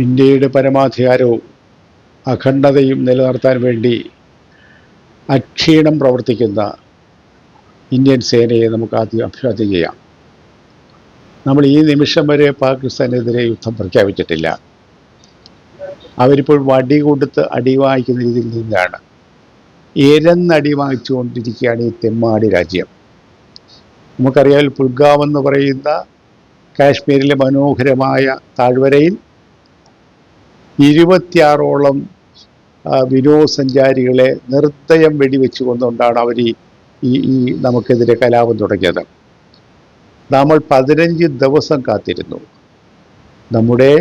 ഇന്ത്യയുടെ പരമാധികാരവും അഖണ്ഡതയും നിലനിർത്താൻ വേണ്ടി അക്ഷീണം പ്രവർത്തിക്കുന്ന ഇന്ത്യൻ സേനയെ നമുക്ക് ആദ്യം അഭിവാദ്യം ചെയ്യാം. നമ്മൾ ഈ നിമിഷം വരെ പാകിസ്ഥാനെതിരെ യുദ്ധം പ്രഖ്യാപിച്ചിട്ടില്ല. അവരിപ്പോൾ വടി കൊടുത്ത് അടി വാങ്ങിക്കുന്ന രീതിയിൽ നിന്നാണ്. എരന്നടി വാങ്ങിച്ചുകൊണ്ടിരിക്കുകയാണ് ഈ തെമ്മാടി രാജ്യം. നമുക്കറിയാം പുൽഗാം എന്ന് പറയുന്ന കാശ്മീരിലെ മനോഹരമായ താഴ്വരയിൽ ഇരുപത്തിയാറോളം വിനോദസഞ്ചാരികളെ നിർദ്ദയം വെടിവെച്ച് കൊണ്ടുകൊണ്ടാണ് അവർ ഈ ഈ നമുക്കെതിരെ കലാപം തുടങ്ങിയത്. നമ്മൾ പതിനഞ്ച് ദിവസം കാത്തിരുന്നു. നമ്മുടെ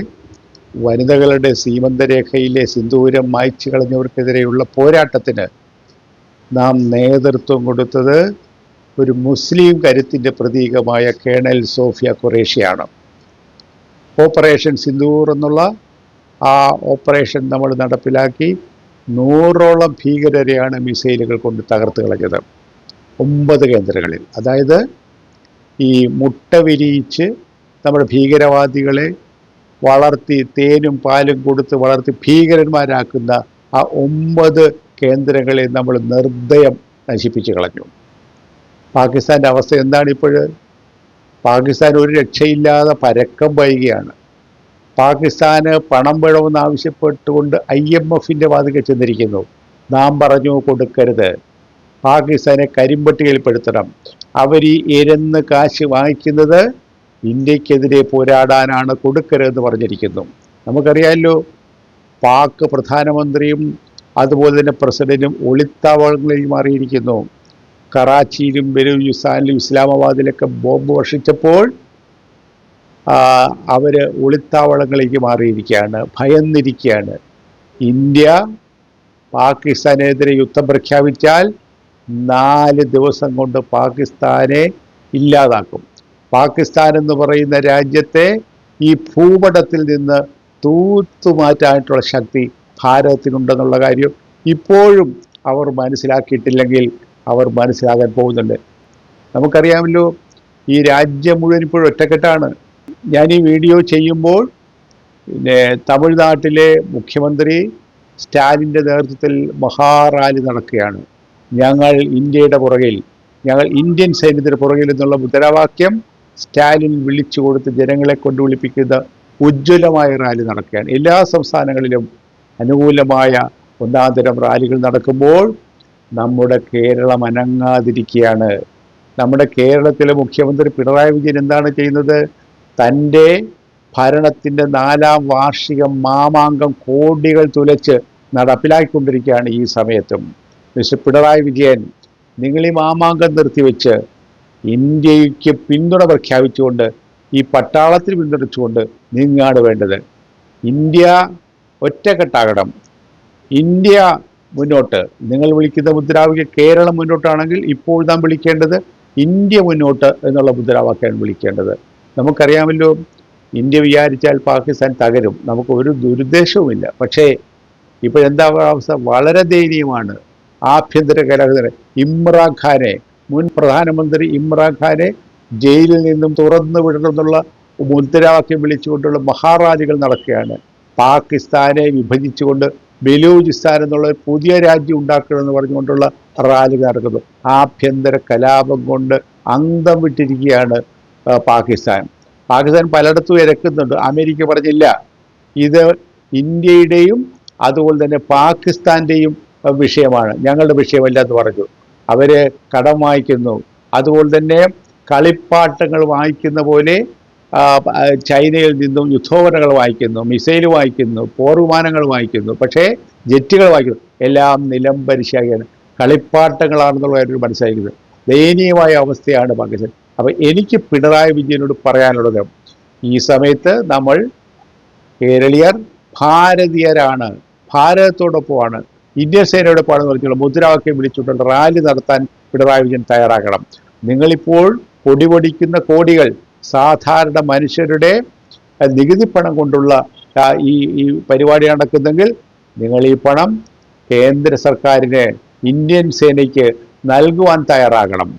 വനിതകളുടെ സീമന്തരേഖയിലെ സിന്ദൂരം മായ്ച്ചു കളഞ്ഞവർക്കെതിരെയുള്ള പോരാട്ടത്തിന് നാം നേതൃത്വം കൊടുത്തത് ഒരു മുസ്ലിം കരുത്തിന്റെ പ്രതീകമായ കേണൽ സോഫിയ കുറേഷ്യയാണ് ഓപ്പറേഷൻ സിന്ദൂർ എന്നുള്ള ആ ഓപ്പറേഷൻ നമ്മൾ നടപ്പിലാക്കി. നൂറോളം ഭീകരരെയാണ് മിസൈലുകൾ കൊണ്ട് തകർത്ത് കളഞ്ഞത്. ഒമ്പത് കേന്ദ്രങ്ങളിൽ. അതായത് ഈ മുട്ട വിരിയിച്ച് നമ്മുടെ ഭീകരവാദികളെ വളർത്തി തേനും പാലും കൊടുത്ത് വളർത്തി ഭീകരന്മാരാക്കുന്ന ആ ഒമ്പത് കേന്ദ്രങ്ങളെ നമ്മൾ നിർദ്ദയം നശിപ്പിച്ച് കളഞ്ഞു. പാകിസ്ഥാന്റെ അവസ്ഥ എന്താണ് ഇപ്പോൾ പാകിസ്ഥാൻ ഒരു രക്ഷയില്ലാതെ പരക്കം വൈകിയാണ്. പാകിസ്ഥാന് പണം വേണമെന്ന് ആവശ്യപ്പെട്ടുകൊണ്ട് ഐ എം എഫിന്റെ വാതിക്കൽ ചെന്നിരിക്കുന്നു. നാം പറഞ്ഞു കൊടുക്കരുത്. പാകിസ്ഥാനെ കരിമ്പട്ടികയിൽപ്പെടുത്തണം. അവർ ഈ എരന്ന് കാശ് വാങ്ങിക്കുന്നത് ഇന്ത്യക്കെതിരെ പോരാടാനാണ് കൊടുക്കരുതെന്ന് പറഞ്ഞിരിക്കുന്നു. നമുക്കറിയാമല്ലോ പാക് പ്രധാനമന്ത്രിയും അതുപോലെ തന്നെ പ്രസിഡന്റും ഒളിത്താവളങ്ങളിൽ മാറിയിരിക്കുന്നു. കറാച്ചിയിലും ബലൂചിസ്ഥാനിലും ഇസ്ലാമാബാദിലൊക്കെ ബോംബ് വർഷിച്ചപ്പോൾ അവർ ഒളിത്താവളങ്ങളിലേക്ക് മാറിയിരിക്കുകയാണ് ഭയന്നിരിക്കുകയാണ്. ഇന്ത്യ പാകിസ്ഥാനെതിരെ യുദ്ധം പ്രഖ്യാപിച്ചാൽ നാല് ദിവസം കൊണ്ട് പാകിസ്ഥാനെ ഇല്ലാതാക്കും. പാകിസ്ഥാൻ എന്ന് പറയുന്ന രാജ്യത്തെ ഈ ഭൂപടത്തിൽ നിന്ന് തൂത്തുമാറ്റാനായിട്ടുള്ള ശക്തി ഭാരതത്തിനുണ്ടെന്നുള്ള കാര്യം ഇപ്പോഴും അവർ മനസ്സിലാക്കിയിട്ടില്ലെങ്കിൽ അവർ മനസ്സിലാകാൻ പോകുന്നുണ്ട്. നമുക്കറിയാമല്ലോ ഈ രാജ്യം മുഴുവൻ ഇപ്പോഴും ഒറ്റക്കെട്ടാണ്. ഞാൻ ഈ വീഡിയോ ചെയ്യുമ്പോൾ പിന്നെ തമിഴ്നാട്ടിലെ മുഖ്യമന്ത്രി സ്റ്റാലിന്റെ നേതൃത്വത്തിൽ മഹാറാലി നടക്കുകയാണ്. ഞങ്ങൾ ഇന്ത്യയുടെ പുറകിൽ ഞങ്ങൾ ഇന്ത്യൻ സൈന്യത്തിന് പുറകിൽ എന്നുള്ള മുദ്രാവാക്യം സ്റ്റാലിൻ വിളിച്ചു കൊടുത്ത് ജനങ്ങളെ കൊണ്ട് വിളിപ്പിക്കുന്ന ഉജ്ജ്വലമായ റാലി നടക്കുകയാണ്. എല്ലാ സംസ്ഥാനങ്ങളിലും അനുകൂലമായ ഒന്നാന്തരം റാലികൾ നടക്കുമ്പോൾ നമ്മുടെ കേരളം അനങ്ങാതിരിക്കുകയാണ്. നമ്മുടെ കേരളത്തിലെ മുഖ്യമന്ത്രി പിണറായി വിജയൻ എന്താണ് ചെയ്യുന്നത്? തന്റെ ഭരണത്തിന്റെ നാലാം വാർഷികം മാമാങ്കം കോടികൾ തുലച്ച് നടപ്പിലാക്കിക്കൊണ്ടിരിക്കുകയാണ് ഈ സമയത്തും. മിസ്റ്റർ പിണറായി വിജയൻ നിങ്ങൾ ഈ മാമാങ്കം നിർത്തിവെച്ച് ഇന്ത്യയ്ക്ക് പിന്തുണ പ്രഖ്യാപിച്ചുകൊണ്ട് ഈ പട്ടാളത്തിന് പിന്തുണച്ചുകൊണ്ട് നീങ്ങാണ് വേണ്ടത്. ഇന്ത്യ ഒറ്റക്കെട്ടാകണം. ഇന്ത്യ മുന്നോട്ട്. നിങ്ങൾ വിളിക്കുന്ന മുദ്രാവാക്യം കേരളം മുന്നോട്ടാണെങ്കിൽ ഇപ്പോൾ നാം വിളിക്കേണ്ടത് ഇന്ത്യ മുന്നോട്ട് എന്നുള്ള മുദ്രാവാക്യമാണ് വിളിക്കേണ്ടത്. നമുക്കറിയാമല്ലോ ഇന്ത്യ വിചാരിച്ചാൽ പാകിസ്ഥാൻ തകരും. നമുക്ക് ഒരു ദുരുദ്ദേശവുമില്ല. പക്ഷേ ഇപ്പോൾ എന്താ അവസ്ഥ? വളരെ ദയനീയമാണ്. ആഭ്യന്തര കലഹതര ഇമ്രാഖാനെ മുൻ പ്രധാനമന്ത്രി ഇമ്രാഖാനെ ജയിലിൽ നിന്നും തുറന്നു വിടണമെന്നുള്ള മുദ്രാവാക്യം വിളിച്ചുകൊണ്ടുള്ള മഹാറാജികൾ നടക്കുകയാണ്. പാകിസ്ഥാനെ വിഭജിച്ചുകൊണ്ട് ബലൂചിസ്ഥാൻ എന്നുള്ള പുതിയ രാജ്യം ഉണ്ടാക്കണമെന്ന് പറഞ്ഞുകൊണ്ടുള്ള റാലി നടക്കുന്നു. ആഭ്യന്തര കലാപം കൊണ്ട് അന്തം വിട്ടിരിക്കുകയാണ് പാകിസ്ഥാൻ. പാകിസ്ഥാൻ പലയിടത്തും ഇരക്കുന്നുണ്ട് അമേരിക്ക പറഞ്ഞില്ല. ഇത് ഇന്ത്യയുടെയും അതുപോലെ തന്നെ പാകിസ്ഥാന്റെയും വിഷയമാണ്. ഞങ്ങളുടെ വിഷയമല്ല എന്ന് പറഞ്ഞു. അവർ കടം വാങ്ങിക്കുന്നു. അതുപോലെ തന്നെ കളിപ്പാട്ടങ്ങൾ വാങ്ങിക്കുന്ന പോലെ ചൈനയിൽ നിന്നും യുദ്ധോപകരണങ്ങൾ വാങ്ങിക്കുന്നു മിസൈൽ വാങ്ങിക്കുന്നു പോർവിമാനങ്ങൾ വാങ്ങിക്കുന്നു. പക്ഷേ ജെറ്റുകൾ വാങ്ങിക്കുന്നു. എല്ലാം നിലംപരിശാകിയാണ് കളിപ്പാട്ടങ്ങളാണെന്നുള്ള കാര്യം മനസ്സിലാക്കുന്നത് ദയനീയമായ അവസ്ഥയാണ് പാകിസ്ഥാൻ. അപ്പം എനിക്ക് പിണറായി വിജയനോട് പറയാനുള്ളത് ഈ സമയത്ത് നമ്മൾ കേരളീയർ ഭാരതീയരാണ് ഭാരതത്തോടൊപ്പമാണ് ഇന്ത്യൻ സേനയോടൊപ്പമാണെന്ന് പറഞ്ഞുള്ള മുദ്രാവാക്യം വിളിച്ചുകൊണ്ട് റാലി നടത്താൻ പിണറായി വിജയൻ തയ്യാറാകണം. നിങ്ങളിപ്പോൾ പൊടിപൊടിക്കുന്ന കോടികൾ സാധാരണ മനുഷ്യരുടെ നികുതി പണം കൊണ്ടുള്ള ഈ ഈ പരിപാടി നടക്കുന്നെങ്കിൽ നിങ്ങൾ ഈ പണം കേന്ദ്ര സർക്കാരിന് ഇന്ത്യൻ സേനയ്ക്ക് നൽകുവാൻ തയ്യാറാകണം.